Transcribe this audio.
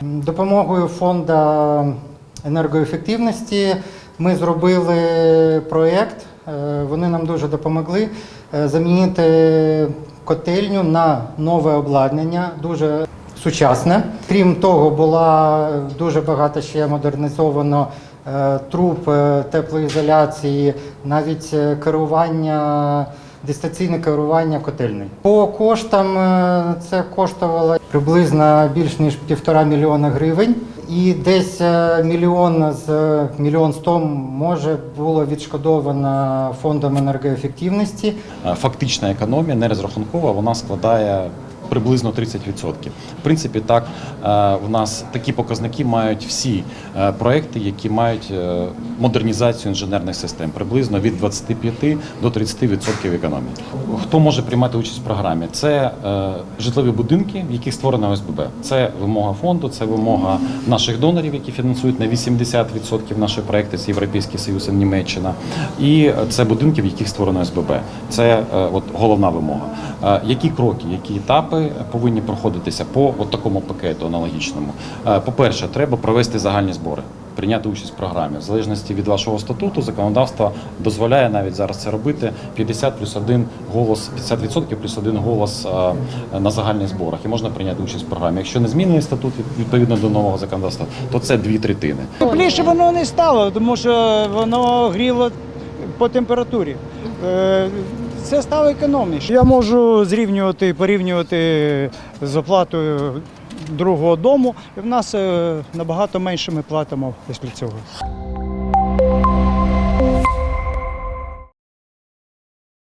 Допомогою фонду енергоефективності ми зробили проєкт. Е, вони нам дуже допомогли е, замінити котельню на нове обладнання, дуже сучасне. Крім того, була дуже багато ще модернізовано е, труб теплоізоляції, навіть керування. Дистанційне керування котельний. По коштам е, це коштувало приблизно більш ніж півтора мільйона гривень, і десь е, мільйон з мільйон сто може було відшкодовано фондом енергоефективності. Е, Фактична економія не розрахункова, вона складає приблизно 30%. В принципі, так е, в нас такі показники мають всі е, проекти, які мають е, модернізацію інженерних систем, приблизно від 25 до 30% економії. Хто може приймати участь в програмі? Це житлові будинки, в яких створено ОСББ. Це вимога фонду, це вимога наших донорів, які фінансують на 80% наші проекти. Це Європейський Союз і Німеччина. І це будинки, в яких створено СББ. Це от головна вимога. Які кроки, які етапи повинні проходитися по от такому пакету аналогічному? Е, По-перше, треба провести загальні збори. Прийняти участь в програмі в залежності від вашого статуту, законодавство дозволяє навіть зараз це робити 50 плюс 1 голос, 50% плюс 1 голос е, на загальних зборах, і можна прийняти участь в програмі. Якщо не змінений статут відповідно до нового законодавства, то це дві третини. Тепліше воно не стало, тому що воно гріло по температурі. Е, Це стало економніше. Я можу зрівнювати, порівнювати з оплатою другого дому. І в нас е, набагато менше ми платимо після цього.